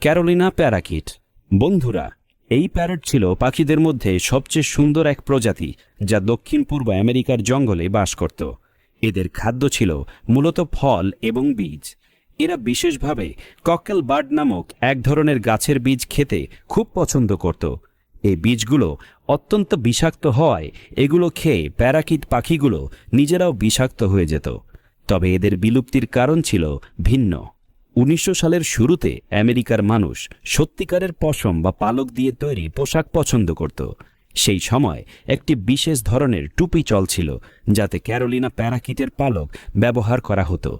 Carolina parakeet. বন্ধুরা, এই parrot ছিল পাখিদের মধ্যে সবচেয়ে সুন্দর এক প্রজাতি, যা দক্ষিণ পূর্ব আমেরিকার জঙ্গলে বাস করত। এদের খাদ্য ছিল মূলত ফল এবং বীজ। এরা বিশেষভাবে ককেল বার্ড নামক এক ধরনের গাছের বীজ খেতে খুব পছন্দ করত। এই বীজগুলো অত্যন্ত বিষাক্ত হওয়ায় এগুলো খেয়ে প্যারাকিট পাখিগুলো নিজেরাও বিষাক্ত হয়ে যেত। তবে এদের বিলুপ্তির কারণ ছিল ভিন্ন। উনিশশো সালের শুরুতে আমেরিকার মানুষ সত্যিকারের পশম বা পালক দিয়ে তৈরি পোশাক পছন্দ করত। সেই সময় একটি বিশেষ ধরনের টুপি চল ছিল যাতে ক্যারোলিনা প্যারাকিটের পালক ব্যবহার করা হতো।